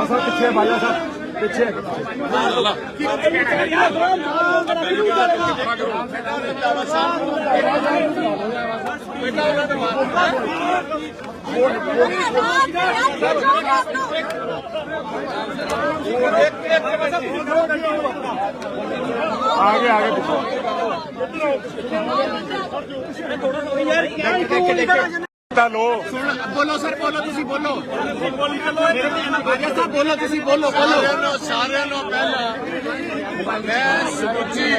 ਸਾਹਿਬ ਪਿੱਛੇ ਬਾਜਾ ਸਾਹਿਬ ਪਿੱਛੇ ਆਗੇ ਆਗੇ ਪਿੱਛੇ। ਤਾਂ ਲੋ। ਬੋਲੋ ਸਰ ਬੋਲੋ ਤੁਸੀਂ ਬੋਲੋ। ਸਾਹਿਬ ਬੋਲੋ ਤੁਸੀਂ ਬੋਲੋ ਬੋਲੋ। ਸਾਰਿਆਂ ਨੂੰ ਪਹਿਲਾਂ ਮੈਂ ਸਮੁੱਚੀ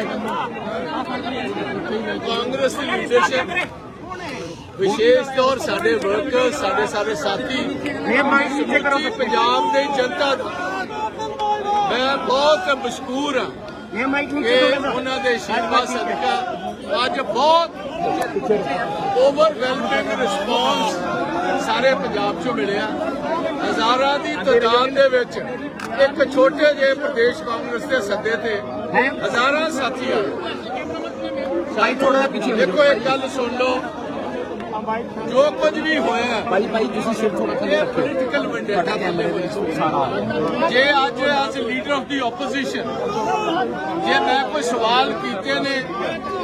ਕਾਂਗਰਸ ਦੀ ਲੀਡਰਸ਼ਿਪ ਵਿਸ਼ੇਸ਼ ਤੌਰ ਸਾਡੇ ਵਰਕਰ ਸਾਡੇ ਸਾਰੇ ਸਾਥੀ ਸਮੁੱਚੀ ਪੰਜਾਬ ਦੇ ਜਨਤਾ ਦਾ ਮੈਂ ਬਹੁਤ ਮਸ਼ਕੂਰ ਹਾਂ ਕਿ ਉਹਨਾਂ ਦੇ ਆਸ਼ੀਰਵਾਦ ਸਦਕਾ ਅੱਜ ਬਹੁਤ ਓਵਰਵੈਲਮਿੰਗ ਰਿਸਪੌਂਸ ਸਾਰੇ ਪੰਜਾਬ 'ਚੋਂ ਮਿਲਿਆ ਹਜ਼ਾਰਾਂ ਦੀ ਤਾਦਾਦ ਦੇ ਵਿੱਚ ਇੱਕ ਛੋਟੇ ਜਿਹੇ ਪ੍ਰਦੇਸ਼ ਕਾਂਗਰਸ ਦੇ ਸੱਦੇ ਤੇ ਹਜ਼ਾਰਾਂ ਸਾਥੀ ਆਏ ਸਾਈ ਥੋੜਾ ਪਿੱਛੇ ਦੇਖੋ ਇੱਕ ਗੱਲ ਸੁਣ ਲਓ। ਜੋ ਕੁਝ ਵੀ ਹੋਇਆ ਭਾਈ ਭਾਈ ਤੁਸੀਂ ਸਿਰ ਥੋੜਾ ਥੱਲੇ ਰੱਖੋ ਪੋਲੀਟੀਕਲ ਵੈਂਡੇਟਾ ਸਾਰਾ ਜੇ ਅੱਜ as leader of the opposition ਜੇ ਮੈਂ ਕੋਈ ਸਵਾਲ ਕੀਤੇ ਨੇ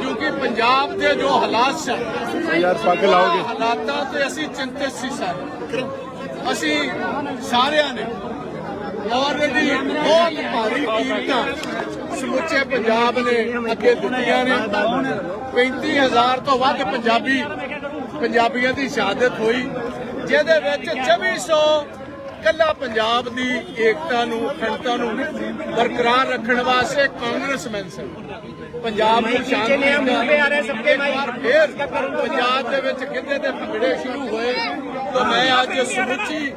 ਕਿਉਂਕਿ ਪੰਜਾਬ ਦੇ ਜੋ ਹਾਲਾਤ ਸਨ ਯਾਰ ਪੱਗ ਲਾਓਗੇ। ਹਾਲਾਤਾਂ ਤੇ ਅਸੀਂ ਚਿੰਤਿਤ ਸੀ ਸਾਰੇ। ਅਸੀਂ ਸਾਰਿਆਂ ਨੇ ਆਲਰੇਡੀ ਬਹੁਤ ਭਾਰੀ ਕੀਮਤਾਂ ਸਮੁੱਚੇ ਪੰਜਾਬ ਨੇ ਅੱਗੇ ਦਿੱਤੀਆਂ ਨੇ। 35000 ਤੋਂ ਵੱਧ ਪੰਜਾਬੀ ਪੰਜਾਬੀਆਂ ਦੀ ਸ਼ਹਾਦਤ ਹੋਈ ਜਿਹਦੇ ਵਿੱਚ 2400 ਕੱਲਾ ਪੰਜਾਬ ਦੀ ਏਕਤਾ ਨੂੰ ਅਖੰਡਤਾ ਨੂੰ ਬਰਕਰਾਰ ਰੱਖਣ ਵਾਸਤੇ ਕਾਂਗਰਸਮੈਨ ਸਨ। ਪੰਜਾਬ ਨੂੰ ਸ਼ਾਂਤੀ ਦਾ ਇੱਕ ਵਾਰ ਫੇਰ ਪੰਜਾਬ ਦੇ ਵਿੱਚ ਕਿਤੇ ਦੇ ਭੰਗੜੇ ਸ਼ੁਰੂ ਹੋਏ? ਤਾਂ ਮੈਂ ਅੱਜ ਸਮੁੱਚੀ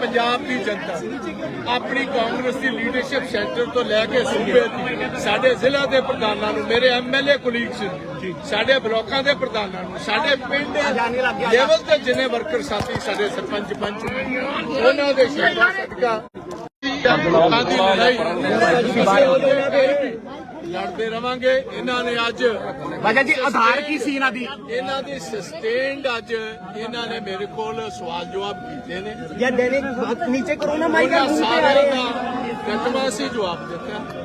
ਪੰਜਾਬ ਦੀ ਜਨਤਾ ਆਪਣੀ ਕਾਂਗਰਸ ਦੀ ਲੀਡਰਸ਼ਿਪ ਸੈਂਟਰ ਤੋਂ ਲੈ ਕੇ ਸੂਬੇ ਦੀ ਸਾਡੇ ਜ਼ਿਲ੍ਹਾ ਦੇ ਪ੍ਰਧਾਨਾਂ ਨੂੰ ਮੇਰੇ ਐਮਐਲਏ ਕੁਲੀਗਸ ਨੂੰ ਸਾਡੇ ਬਲਾਕਾਂ ਦੇ ਪ੍ਰਧਾਨਾਂ ਨੂੰ ਸਾਡੇ ਪਿੰਡ ਲੈਵਲ ਤੇ ਜਿੰਨੇ ਵਰਕਰ ਸਾਥੀ ਸਾਡੇ ਸਰਪੰਚ ਪੰਚ ਉਹਨਾਂ ਦੇ ਸ਼ਹੀਦਾਂ ਸਦਕਾ ਲੋਕਾਂ ਦੀ ਲੜਾਈ ਲੜਦੇ ਰਵਾਂਗੇ। ਇਹਨਾਂ ਨੇ ਅੱਜ ਬਾਜਾ ਜੀ ਆਧਾਰ ਕੀ ਸੀ ਇਹਨਾਂ ਦੀ? ਇਹਨਾਂ ਦੀ ਸਸਟੇਨਡ ਅੱਜ ਇਹਨਾਂ ਨੇ ਮੇਰੇ ਕੋਲ ਸਵਾਲ ਜਵਾਬ ਕੀਤੇ ਨੇ। ਯਾ ਡੈਰੇ ਨੀਚੇ ਕਰੋ ਨਾ ਉਹਨਾਂ ਸਾਰਿਆਂ ਦਾ ਕਤਮਾ ਸੀ ਜਵਾਬ ਦਿੱਤਾ।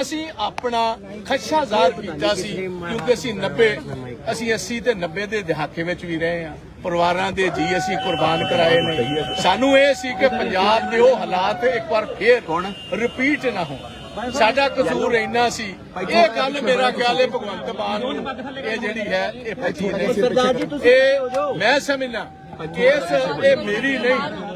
ਅਸੀਂ ਆਪਣਾ ਖੱਸ਼ਾ ਜ਼ਾਹਰ ਕੀਤਾ ਸੀ ਕਿਉਂਕਿ ਅਸੀਂ 90 ਅਸੀਂ 80 ਤੇ 90 ਦੇ ਦਹਾਕੇ ਵਿੱਚ ਵੀ ਰਹੇ ਹਾਂ। ਪਰਿਵਾਰਾਂ ਦੇ ਜੀ ਅਸੀਂ ਕੁਰਬਾਨ ਕਰਾਏ ਨੇ। ਸਾਨੂੰ ਇਹ ਸੀ ਕਿ ਪੰਜਾਬ ਦੇ ਉਹ ਹਾਲਾਤ ਇੱਕ ਵਾਰ ਫੇਰ ਰਿਪੀਟ ਨਾ ਹੋਣ। ਸਾਡਾ ਕਸੂਰ ਇੰਨਾ ਸੀ। ਇਹ ਗੱਲ ਮੇਰਾ ਖਿਆਲ ਹੈ ਭਗਵੰਤ ਮਾਨ ਇਹ ਜਿਹੜੀ ਹੈ ਇਹ ਪਤੀ ਨਹੀਂ ਇਹ ਮੈਂ ਸਮਝਣਾ ਕੇਸ ਇਹ ਮੇਰੀ ਨਹੀਂ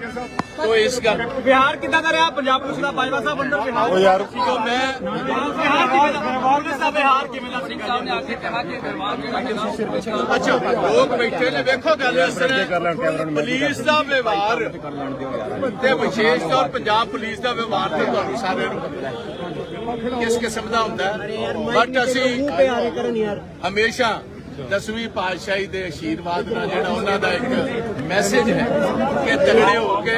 ਤੋ ਇਸ ਗੱਲ ਬਿਹਾਰ ਕਿੱਦਾਂ ਦਾ ਰਿਹਾ? ਪੰਜਾਬ ਪੁਲਿਸ ਦਾ ਬਾਜਵਾ ਸਾਹਿਬ ਅੰਦਰ ਬਿਹਾਰ ਉਹ ਯਾਰ ਜੋ ਮੈਂ ਬਿਹਾਰ ਕਿਵੇਂ ਦਾ ਪੁਲਿਸ ਦਾ ਬਿਹਾਰ ਕਿਵੇਂ ਦਾ ਸਿੰਘ ਸਾਹਿਬ ਨੇ ਆ ਕੇ ਕਿਹਾ ਕਿ ਬਿਹਾਰ ਜਿਹੜਾ ਅੱਛਾ। ਲੋਕ ਬੈਠੇ ਨੇ। ਵੇਖੋ ਗੱਲ ਇਸ ਤਰ੍ਹਾਂ ਪੁਲਿਸ ਦਾ ਵਿਵਹਾਰ ਤੇ ਵਿਸ਼ੇਸ਼ ਤੌਰ ਪੰਜਾਬ ਪੁਲਿਸ ਦਾ ਵਿਵਹਾਰ ਤੇ ਤੁਹਾਨੂੰ ਸਾਰਿਆਂ ਨੂੰ ਪਤਾ ਹੈ। ਕਿਸ ਕਿਸਮ ਦਾ ਹੁੰਦਾ ਬਟ ਅਸੀਂ ਹਮੇਸ਼ਾ ਦਸਵੀਂ ਪਾਤਸ਼ਾਹੀ ਦੇ ਆਸ਼ੀਰਵਾਦ ਨਾਲ ਜਿਹੜਾ ਉਹਨਾਂ ਦਾ ਇੱਕ ਮੈਸੇਜ ਹੈ ਕਿ ਤਗੜੇ ਹੋ ਕੇ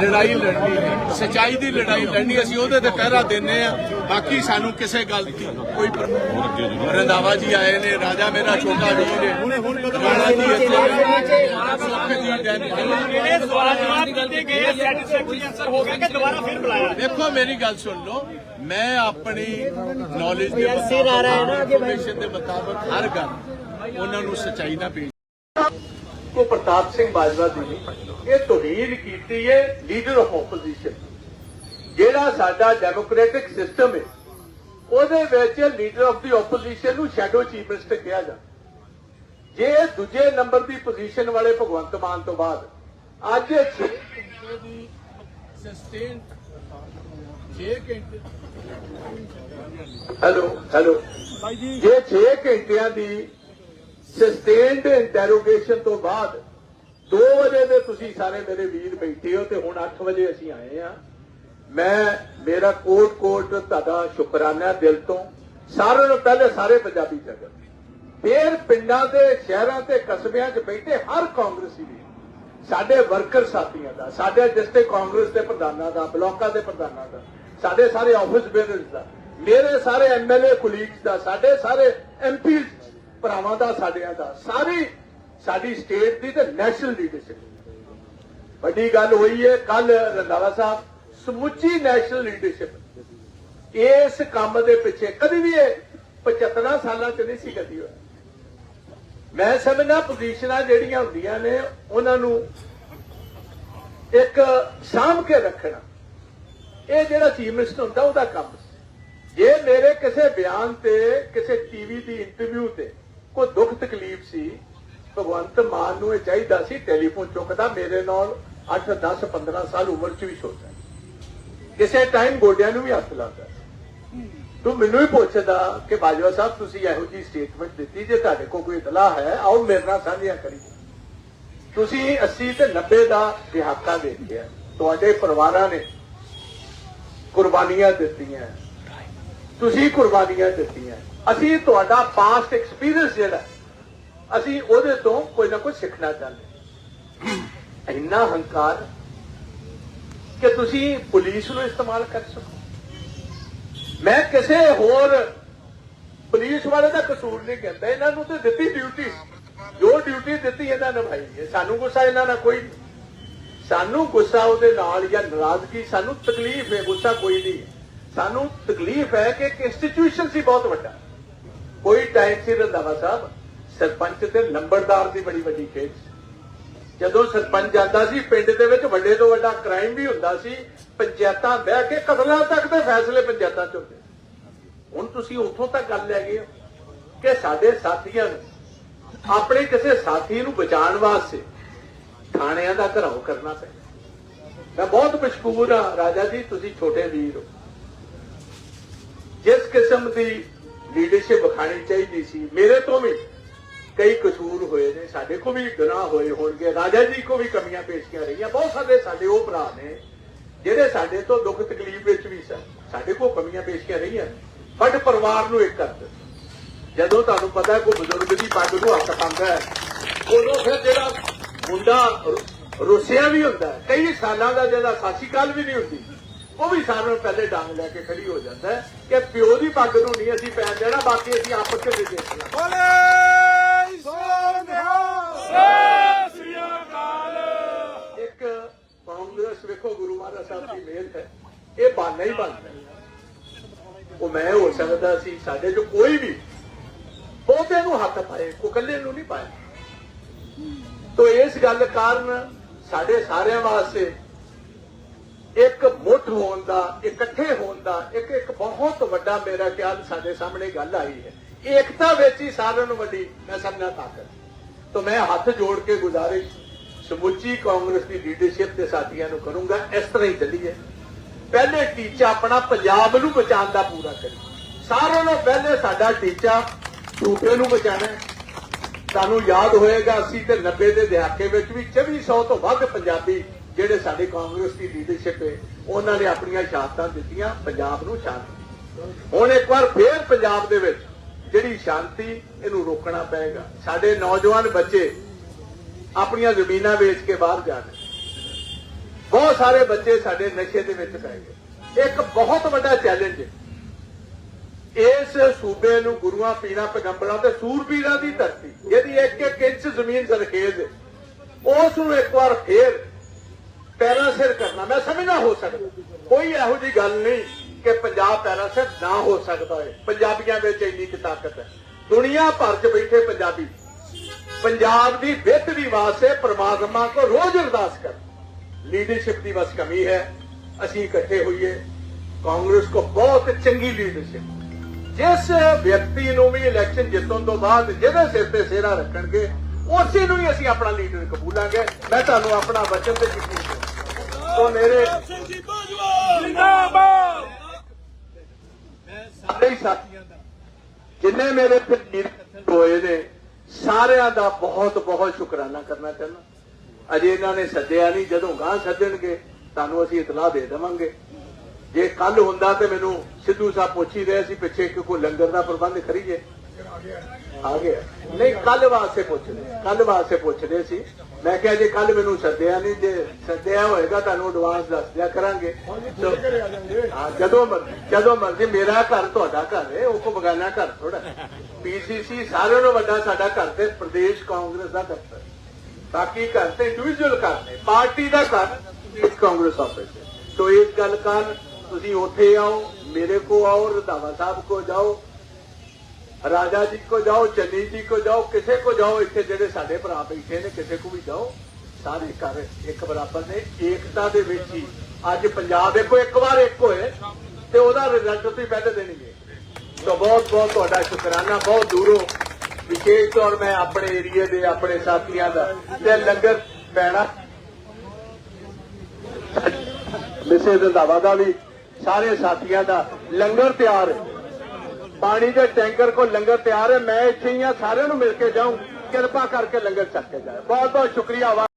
ਲੜਾਈ ਲੜਨੀ ਹੈ। ਸਚਾਈ ਦੀ ਲੜਾਈ ਲੜਨੀ ਅਸੀਂ ਉਹਦੇ ਤੇ ਪਹਿਰਾ ਦਿੰਨੇ ਆ ਬਾਕੀ ਸਾਨੂੰ ਕਿਸੇ ਗੱਲ ਦੀ ਕੋਈ ਰੰਧਾਵਾ ਜੀ ਆਏ ਨੇ ਰਾਜਾ ਮੇਰਾ ਛੋਟਾ ਵੀਰ ਹੈ ਰਾਣਾ ਜੀ ਇੱਥੇ ਆਏ। ਸੁੱਖ ਜੀ ਡੈਨ ਇਹ ਸਵਾਲ ਜਵਾਬ ਦਿੱਤੇ ਗਏ ਸੈਟੀਸਫੈਕਟਰੀ ਆਨਸਰ ਹੋ ਗਿਆ ਕਿ ਦੁਬਾਰਾ ਫਿਰ ਬੁਲਾਇਆ? ਦੇਖੋ ਮੇਰੀ ਗੱਲ ਸੁਣ ਲਓ। ਮੈਂ ਆਪਣੀ ਨੌਲੇਜ ਦੇ ਮੁਤਾਬਕ ਇਨਫੋਰਮੇਸ਼ਨ ਦੇ ਮੁਤਾਬਕ ਹਰ ਗੱਲ ਉਹਨਾਂ ਨੂੰ ਸਚਾਈ ਨਾਲ ਪੇਸ਼ ਕੋ ਪ੍ਰਤਾਪ ਸਿੰਘ ਬਾਜਵਾ ਨੇ ਇਹ ਤੋਹੀਨ ਕੀਤੀ ਹੈ ਲੀਡਰ ਆਫ ਆਪੋਜੀਸ਼ਨ ਜਿਹੜਾ ਸਾਡਾ ਡੈਮੋਕ੍ਰੈਟਿਕ ਸਿਸਟਮ ਹੈ ਉਹਦੇ ਵਿੱਚ ਲੀਡਰ ਆਫ ਦੀ ਆਪੋਜੀਸ਼ਨ ਨੂੰ ਸ਼ੈਡੋ ਚੀਫ ਮਿਨਿਸਟਰ ਕਿਹਾ ਜਾਂਦਾ। ਜੇ ਦੂਜੇ ਨੰਬਰ ਦੀ ਪੋਜੀਸ਼ਨ ਵਾਲੇ ਭਗਵੰਤ ਮਾਨ ਤੋਂ ਬਾਅਦ ਅੱਜ 6 ਘੰਟੇ ਦੀ ਸਸਟੇਨ 6 ਘੰਟੇ ਹੈਲੋ ਹੈਲੋ ਜੇ। 6 ਘੰਟਿਆਂ ਦੀ ਸਸਟੇਨਡ ਇੰਟਰੋਗੇਸ਼ਨ ਤੋਂ ਬਾਅਦ 2 ਵਜੇ ਦੇ ਤੁਸੀਂ ਸਾਰੇ ਮੇਰੇ ਵੀਰ ਬੈਠੇ ਹੋ ਤੇ ਹੁਣ 8 ਵਜੇ ਅਸੀਂ ਆਏ ਆ ਮੈਂ, ਮੇਰਾ ਕੋਟ ਕੋਟ ਤੁਹਾਡਾ ਸ਼ੁਕਰਾਨਾ ਦਿਲ ਤੋਂ। ਸਾਰਿਆਂ ਨੂੰ ਪਹਿਲੇ ਸਾਰੇ ਪੰਜਾਬੀ ਜਗਤ। ਫੇਰ ਪਿੰਡਾਂ ਦੇ, ਸ਼ਹਿਰਾਂ ਤੇ ਕਸਬਿਆਂ 'ਚ ਬੈਠੇ ਹਰ ਕਾਂਗਰਸੀ ਵੀ ਸਾਡੇ ਵਰਕਰ ਸਾਥੀਆਂ ਦਾ, ਸਾਡੇ ਡਿਸਟ੍ਰਿਕਟ ਕਾਂਗਰਸ ਦੇ ਪ੍ਰਧਾਨਾਂ ਦਾ, ਬਲਾਕਾਂ ਦੇ ਪ੍ਰਧਾਨਾਂ ਦਾ, ਸਾਡੇ ਸਾਰੇ ਆਫਿਸ ਬੇਅਰਸ ਦਾ, ਮੇਰੇ ਸਾਰੇ ਐਮਐਲਏ ਕੁਲੀਗਸ ਦਾ, ਸਾਡੇ ਸਾਰੇ ਐਮਪੀ ਭਰਾਵਾਂ ਦਾ, ਸਾਡਿਆਂ ਦਾ, ਸਾਰੀ ਸਾਡੀ ਸਟੇਟ ਦੀ ਤੇ ਨੈਸ਼ਨਲ ਲੀਡਰਸ਼ਿਪ ਵੱਡੀ ਗੱਲ ਹੋਈ ਹੈ ਕੱਲ ਰੰਧਾਵਾ ਸਾਹਿਬ ਸਮੁੱਚੀ ਨੈਸ਼ਨਲ ਲੀਡਰਸ਼ਿਪ ਇਸ ਕੰਮ ਦੇ ਪਿੱਛੇ ਕਦੀ ਵੀ ਇਹ 75 ਸਾਲਾਂ ਚ ਨਹੀਂ ਸੀ ਕਦੀ ਹੋਇਆ। ਮੈਂ ਸਮਝਣਾ ਪੋਜੀਸ਼ਨਾਂ ਜਿਹੜੀਆਂ ਹੁੰਦੀਆਂ ਨੇ, ਉਹਨਾਂ ਨੂੰ ਇੱਕ ਸਾਂਭ ਕੇ ਰੱਖਣਾ। ਇਹ ਜਿਹੜਾ ਚੀਫ ਮਿਨਿਸਟਰ ਹੁੰਦਾ, ਉਹਦਾ ਕੰਮ। ਜੇ ਮੇਰੇ ਕਿਸੇ ਬਿਆਨ ਤੇ, ਕਿਸੇ ਟੀਵੀ ਦੀ ਇੰਟਰਵਿਊ ਤੇ ਕੋਈ ਦੁੱਖ ਤਕਲੀਫ ਸੀ? ਭਗਵੰਤ ਮਾਨ ਨੂੰ ਇਹ ਚਾਹੀਦਾ ਸੀ ਟੈਲੀਫੋਨ ਚੁੱਕਦਾ, ਮੇਰੇ ਨਾਲ 8 10 15 ਸਾਲ ਉਮਰ ਚ ਵੀ ਛੋਟਾ ਕਿਸੇ ਟਾਈਮ ਗੋਡਿਆਂ ਨੂੰ ਵੀ ਹੱਥ ਲਾਉਂਦਾ ਤੂੰ ਮੈਨੂੰ ਹੀ ਪੁੱਛਦਾ ਕਿ ਬਾਜਵਾ ਸਾਹਿਬ, ਤੁਸੀਂ ਇਹੋ ਜੀ ਸਟੇਟਮੈਂਟ ਦਿੱਤੀ ਜੇ ਤੁਹਾਡੇ ਕੋਲ ਕੋਈ ਇਤਲਾਹ ਹੈ, ਆਓ ਮੇਰੇ ਨਾਲ ਸਾਂਝੀਆਂ ਕਰੀ ਤੁਸੀਂ 80 ਤੇ 90 ਦਾ ਦਿਹਾਕਾ ਵੇਖਿਆ। ਤੁਹਾਡੇ ਪਰਿਵਾਰਾਂ ਨੇ ਕੁਰਬਾਨੀਆਂ ਦਿੱਤੀਆਂ। ਤੁਸੀਂ ਕੁਰਬਾਨੀਆਂ ਦਿੱਤੀਆਂ। ਅਸੀਂ ਤੁਹਾਡਾ ਪਾਸਟ ਐਕਸਪੀਰੀਅੰਸ ਜਿਹੜਾ ਅਸੀਂ ਉਹਦੇ ਤੋਂ ਕੋਈ ਨਾ ਕੋਈ ਸਿੱਖਣਾ ਚਾਹੁੰਦੇ ਇੰਨਾ ਹੰਕਾਰ ਕਿ ਤੁਸੀਂ ਪੁਲਿਸ ਨੂੰ ਇਸਤੇਮਾਲ ਕਰ ਸਕੋ। ਮੈਂ ਕਿਸੇ ਹੋਰ ਪੁਲਿਸ ਵਾਲੇ ਦਾ ਕਸੂਰ ਨਹੀਂ ਕਹਿੰਦਾ, ਇਹਨਾਂ ਨੂੰ ਤੇ ਦਿੱਤੀ ਡਿਊਟੀ ਜੋ ਡਿਊਟੀ ਦਿੱਤੀ, ਇਹਨਾਂ ਨਿਭਾਈ ਹੈ ਸਾਨੂੰ ਗੁੱਸਾ ਇਹਨਾਂ ਨਾਲ ਕੋਈ ਨਹੀਂ। ਸਾਨੂੰ ਗੁੱਸਾ ਉਹਦੇ ਨਾਲ ਜਾਂ ਨਾਰਾਜ਼ਗੀ, ਸਾਨੂੰ ਤਕਲੀਫ ਹੈ, ਗੁੱਸਾ ਕੋਈ ਨਹੀਂ ਸਾਨੂੰ ਤਕਲੀਫ ਹੈ ਕਿ ਇੱਕ ਇੰਸਟੀਟਿਊਸ਼ਨ ਸੀ ਬਹੁਤ ਵੱਡਾ। ਕੋਈ ਟਾਈਮ ਸੀ ਰੰਧਾਵਾ ਸਾਹਿਬ, ਸਰਪੰਚ ਤੇ ਨੰਬਰਦਾਰ ਦੀ ਬੜੀ ਵੱਡੀ ਖੇਡ ਜਦੋਂ ਸਰਪੰਚ ਜਾਂਦਾ ਸੀ, ਪਿੰਡ ਦੇ ਵਿੱਚ ਵੱਡੇ ਤੋਂ ਵੱਡਾ ਕ੍ਰਾਈਮ ਵੀ ਹੁੰਦਾ ਸੀ, ਪੰਚਾਇਤਾਂ ਬਹਿ ਕੇ ਕਤਲਾਂ ਤੱਕ ਦੇ ਫੈਸਲੇ ਪੰਚਾਇਤਾਂ ਚ ਹੁੰਦੇ ਹੁਣ ਤੁਸੀਂ ਉੱਥੋਂ ਤੱਕ ਗੱਲ ਲੈ ਗਏ ਕਿ ਸਾਡੇ ਸਾਥੀਆਂ ਨੂੰ, ਆਪਣੇ ਕਿਸੇ ਸਾਥੀ ਨੂੰ ਬਚਾਉਣ ਵਾਸਤੇ ਥਾਣਿਆਂ ਦਾ ਘਰਾਓ ਕਰਨਾ ਪੈਂਦਾ। ਮੈਂ ਬਹੁਤ ਮਸ਼ਕੂਰ ਹਾਂ, ਰਾਜਾ ਜੀ, ਤੁਸੀਂ ਛੋਟੇ ਵੀਰ ਹੋ। ਜਿਸ ਕਿਸਮ ਦੀ ਲੀਡਰਸ਼ਿਪ ਵਿਖਾਣੀ ਚਾਹੀਦੀ ਸੀ। ਮੇਰੇ ਤੋਂ ਵੀ ਕਈ ਕਸੂਰ ਹੋਏ ਨੇ, ਸਾਡੇ ਕੋ ਵੀ ਗੁਨਾਹ ਹੋਏ ਹੋਣਗੇ, ਰਾਜਾ ਜੀ ਕੋ ਵੀ ਕਮੀਆਂ ਪੇਸ਼ੀਆਂ ਰਹੀਆਂ। ਬਹੁਤ ਸਾਰੇ ਸਾਡੇ ਉਹ ਭਰਾ ਨੇ, ਜਿਹੜੇ ਸਾਡੇ ਤੋਂ ਦੁੱਖ ਤਕਲੀਫ ਵਿੱਚ ਵੀ ਸਨ। ਸਾਡੇ ਕੋ ਕਮੀਆਂ ਪੇਸ਼ੀਆਂ ਰਹੀਆਂ। ਬਟ ਪਰਿਵਾਰ ਨੂੰ ਇੱਕ ਕਰ ਜਦੋਂ ਤੁਹਾਨੂੰ ਪਤਾ ਕੋਈ ਬਜ਼ੁਰਗ ਦੀ ਪੱਗ ਨੂੰ ਹੱਥ ਪਾਉਂਦਾ ਹੈ, ਉਦੋਂ ਫਿਰ ਜਿਹੜਾ ਮੁੰਡਾ ਰੁ- ਰੁੱਸਿਆ ਵੀ ਹੁੰਦਾ ਕਈ ਸਾਲਾਂ ਦਾ ਜਿਹੜਾ ਸਾਸੀ ਕਾਲ ਵੀ ਨਹੀਂ ਹੁੰਦੀ। ਉਹ ਵੀ ਸਾਰਿਆਂ ਨੂੰ ਪਹਿਲੇ ਡੰਗ ਲੈ ਕੇ ਖੜੀ ਹੋ ਜਾਂਦਾ ਹੈ ਕਿ ਪਿਓ ਦੀ ਪੱਗ ਨੂੰ ਨਹੀਂ ਅਸੀਂ ਪੈਣ ਦੇਣਾ ਬਾਕੀ ਅਸੀਂ ਆਪਸ ਵਿੱਚ ਦੇਖ ਲਾਂਗੇ ਬੋਲੇ! ਸੋਨਿਹਾ ਇੱਕ ਕਾਂਗਰਸ ਵੇਖੋ ਗੁਰੂ ਮਹਾਰਾਜ ਸਾਹਿਬ ਦੀ ਮਿਹਰ ਹੈ। ਇਹ ਬਾਨਾ ਹੀ ਬਣਦਾ। ਉਹ ਮੈਂ ਹੋ ਸਕਦਾ ਸੀ ਸਾਡੇ ਚੋਂ ਕੋਈ ਵੀ ਬਹੁਤੇ ਨੂੰ ਹੱਥ ਪਾਏ ਕੋ ਇਕੱਲੇ ਨੂੰ ਨਹੀਂ ਪਾਇਆ। ਤੋ ਇਸ ਗੱਲ ਕਾਰਨ ਸਾਡੇ ਸਾਰਿਆਂ ਵਾਸਤੇ ਇੱਕ ਮੁੱਠ ਹੋਣ ਦਾ, ਇਕੱਠੇ ਹੋਣ ਦਾ, ਇੱਕ ਇੱਕ ਬਹੁਤ ਵੱਡਾ ਮੇਰਾ ਖਿਆਲ ਸਾਡੇ ਸਾਹਮਣੇ ਗੱਲ ਆਈ ਹੈ। ਏਕਤਾ ਵਿੱਚ ਹੀ ਸਾਰਿਆਂ ਨੂੰ ਵੱਡੀ ਮੈਂ ਸਮਝਣਾ ਤਾਕਤ। ਤੋ ਮੈਂ ਹੱਥ ਜੋੜ ਕੇ ਗੁਜ਼ਾਰਿਸ਼ ਸਮੁੱਚੀ ਕਾਂਗਰਸ ਦੀ ਲੀਡਰਸ਼ਿਪ ਤੇ ਸਾਥੀਆਂ ਨੂੰ ਕਰੂੰਗਾ, ਇਸ ਤਰ੍ਹਾਂ ਹੀ ਚੱਲੀਏ। ਪਹਿਲੇ ਟੀਚਾ ਆਪਣਾ ਪੰਜਾਬ ਨੂੰ ਬਚਾਉਣ ਦਾ ਪੂਰਾ ਕਰੀ। ਸਾਰਿਆਂ ਨੂੰ ਪਹਿਲੇ ਸਾਡਾ ਟੀਚਾ ਸੂਬੇ ਨੂੰ ਬਚਾਉਣਾ ਸਾਨੂੰ ਯਾਦ ਹੋਏਗਾ 80 ਤੇ 90 ਦੇ ਦਹਾਕੇ ਵਿੱਚ ਵੀ 2400 ਤੋਂ ਵੱਧ ਪੰਜਾਬੀ ਜਿਹੜੇ ਸਾਡੇ ਕਾਂਗਰਸ ਦੀ ਲੀਡਰਸ਼ਿਪ ਹੈ, ਉਹਨਾਂ ਨੇ ਆਪਣੀਆਂ ਸ਼ਹਾਦਤਾਂ ਦਿੱਤੀਆਂ ਪੰਜਾਬ ਨੂੰ ਸ਼ਾਂਤੀ ਹੁਣ ਇੱਕ ਵਾਰ ਫੇਰ ਪੰਜਾਬ ਦੇ ਵਿੱਚ ਜਿਹੜੀ ਸ਼ਾਂਤੀ, ਇਹਨੂੰ ਰੋਕਣਾ ਪਏਗਾ। ਸਾਡੇ ਨੌਜਵਾਨ ਬੱਚੇ ਆਪਣੀਆਂ ਜ਼ਮੀਨਾਂ ਵੇਚ ਕੇ ਬਾਹਰ ਜਾ ਰਹੇ ਬਹੁਤ ਸਾਰੇ ਬੱਚੇ ਸਾਡੇ ਨਸ਼ੇ ਦੇ ਵਿੱਚ ਪੈ ਗਏ। ਇੱਕ ਬਹੁਤ ਵੱਡਾ ਚੈਲੰਜ ਹੈ। ਇਸ ਸੂਬੇ ਨੂੰ ਗੁਰੂਆਂ ਪੀਣਾ ਪੈਗੰਬਰਾਂ ਤੇ ਸੂਰਬੀਰਾਂ ਦੀ ਧਰਤੀ ਇਹਦੀ ਇੱਕ ਇੱਕ ਇੰਚ ਜ਼ਮੀਨ ਸਰਖੇਜ਼ ਉਸ ਨੂੰ ਇੱਕ ਵਾਰ ਫੇਰ ਪੈਰਾਂ ਸਿਰ ਕਰਨਾ, ਮੈਂ ਸਮਝਣਾ ਹੋ ਸਕਦਾ। ਕੋਈ ਇਹੋ ਜੀ ਗੱਲ ਨਹੀਂ ਕਿ ਪੰਜਾਬ ਪੈਰਾਂ ਸਿਰ ਨਾ ਹੋ ਸਕਦਾ ਹੈ ਪੰਜਾਬੀਆਂ ਵਿੱਚ ਇੰਨੀ ਕੁ ਤਾਕਤ ਹੈ। ਦੁਨੀਆ ਭਰ 'ਚ ਬੈਠੇ ਪੰਜਾਬੀ, ਪੰਜਾਬ ਦੀ ਵਿੱਤ ਦੀ ਵਾਸਤੇ ਪ੍ਰਮਾਤਮਾ ਕੋ ਰੋਜ਼ ਅਰਦਾਸ ਕਰ। ਲੀਡਰਸ਼ਿਪ ਦੀ ਬਸ ਕਮੀ ਹੈ। ਅਸੀਂ ਇਕੱਠੇ ਹੋਈਏ। ਕਾਂਗਰਸ ਕੋ ਬਹੁਤ ਚੰਗੀ ਲੀਡਰਸ਼ਿਪ ਜਿਸ ਵਿਅਕਤੀ ਨੂੰ ਵੀ ਇਲੈਕਸ਼ਨ ਜਿੱਤਣ ਤੋਂ ਬਾਅਦ ਜਿਹਦੇ ਸਿਰ ਤੇ ਸਿਹਰਾ ਰੱਖਣਗੇ, ਉਸੇ ਨੂੰ ਹੀ ਅਸੀਂ ਆਪਣਾ ਲੀਡਰ ਕਬੂਲਾਂਗੇ। ਮੈਂ ਤੁਹਾਨੂੰ ਆਪਣਾ ਵਚਨ ਤੇ ਯਕੀਨ ਤੋਂ ਮੇਰੇ ਜਿੰਦਾਬਾਦ। ਸਾਰੇ ਹੀ ਸਾਥੀਆਂ ਦਾ ਜਿੰਨੇ ਮੇਰੇ ਫਕੀਰ ਹੋਏ ਨੇ ਸਾਰਿਆਂ ਦਾ ਬਹੁਤ ਬਹੁਤ ਸ਼ੁਕਰਾਨਾ ਕਰਨਾ ਚਾਹੁੰਦਾ। ਅਜੇ ਇਹਨਾਂ ਨੇ ਸੱਦਿਆ ਨਹੀਂ ਜਦੋਂ ਗਾਂ ਸੱਦਣਗੇ ਤੁਹਾਨੂੰ ਅਸੀਂ ਇਤਲਾਹ ਦੇ ਦੇਵਾਂਗੇ। ਜੇ ਕੱਲ ਹੁੰਦਾ ਤੇ ਮੈਨੂੰ ਸਿੱਧੂ ਸਾਹਿਬ ਪੁੱਛ ਰਹੇ ਸੀ ਪਿੱਛੇ ਕਿ ਕੋਈ ਲੰਗਰ ਦਾ ਪ੍ਰਬੰਧ ਕਰੀਏ। ਆ ਗਿਆ। ਨਹੀਂ ਕੱਲ ਵਾਸਤੇ ਪੁੱਛਦੇ ਕੱਲ ਵਾਸਤੇ ਪੁੱਛਦੇ ਸੀ। ਮੈਂ ਕਿਹਾ ਜੇ ਕੱਲ ਮੈਨੂੰ ਸੱਦਿਆ ਨਹੀਂ ਜੇ ਸੱਦਿਆ ਹੋਏਗਾ ਤੁਹਾਨੂੰ ਐਡਵਾਂਸ ਦੱਸ ਦਿਆ ਕਰਾਂਗੇ। ਹਾਂ ਜਦੋਂ ਮਰਜ਼ੀ ਜਦੋਂ ਮਰਜ਼ੀ ਮੇਰਾ ਘਰ ਤੁਹਾਡਾ ਘਰ ਹੈ ਉਹ ਕੋ ਬਗਾਨਾ ਘਰ ਥੋੜਾ ਪੀਸੀਸੀ ਸਾਰਿਆਂ ਨਾਲੋਂ ਵੱਡਾ ਸਾਡਾ ਘਰ ਤੇ ਪ੍ਰਦੇਸ਼ ਕਾਂਗਰਸ ਦਾ ਦਫ਼ਤਰ ਬਾਕੀ ਘਰ ਤੇ ਇੰਡੀਵਿਜੂਅਲ ਘਰ ਨੇ ਪਾਰਟੀ ਦਾ ਘਰ ਇਸ ਕਾਂਗਰਸ ਆਫਿਸ ਸੋ ਇਸ ਗੱਲ ਕਾਰਨ ਤੁਸੀਂ ਉੱਥੇ ਆਓ ਮੇਰੇ ਕੋ ਆਓ ਰਧਾਵਾ ਸਾਹਿਬ ਕੋ ਜਾਓ ਰਾਜਾ ਜੀ ਕੋ ਜਾਓ, ਚੰਨੀ ਜੀ ਕੋ ਜਾਓ, ਕਿਸੇ ਕੋ ਜਾਓ, ਇੱਥੇ ਜਿਹੜੇ ਸਾਡੇ ਭਰਾ ਬੈਠੇ ਨੇ, ਕਿਸੇ ਕੋ ਵੀ ਜਾਓ, ਸਾਰੇ ਘਰ ਇੱਕ ਬਰਾਬਰ ਨੇ, ਏਕਤਾ ਦੇ ਵਿੱਚ ਹੀ। ਅੱਜ ਪੰਜਾਬ ਦੇਖੋ, ਇੱਕ ਵਾਰ ਇੱਕ ਹੋਏ, ਤੇ ਉਹਦਾ ਰਿਜ਼ਲਟ ਤੁਸੀਂ ਪਹਿਲੇ ਦਿਨ ਹੀ ਬਹੁਤ ਬਹੁਤ ਤੁਹਾਡਾ ਸ਼ੁਕਰਾਨਾ, ਬਹੁਤ ਦੂਰੋਂ। ਵਿਸ਼ੇਸ਼ ਤੌਰ ਮੈਂ ਆਪਣੇ ਏਰੀਏ ਦੇ, ਆਪਣੇ ਸਾਥੀਆਂ ਦਾ, ਤੇ ਲੰਗਰ ਪੈਣਾ। ਮਿਸੇ ਰੰਧਾਵਾ ਦਾ ਵੀ, ਸਾਰੇ ਸਾਥੀਆਂ ਦਾ ਲੰਗਰ ਤਿਆਰ। ਹੈ ਪਾਣੀ ਦੇ ਟੈਂਕਰ ਕੋ ਲੰਗਰ ਤਿਆਰ ਹੈ, ਮੈਂ ਇੱਥੇ ਹੀ ਆ ਸਾਰਿਆਂ ਨੂੰ ਮਿਲ ਕੇ ਜਾਊਂ। ਕਿਰਪਾ ਕਰਕੇ ਲੰਗਰ ਚੱਕ ਕੇ ਜਾਏ ਬਹੁਤ ਬਹੁਤ ਸ਼ੁਕਰੀਆ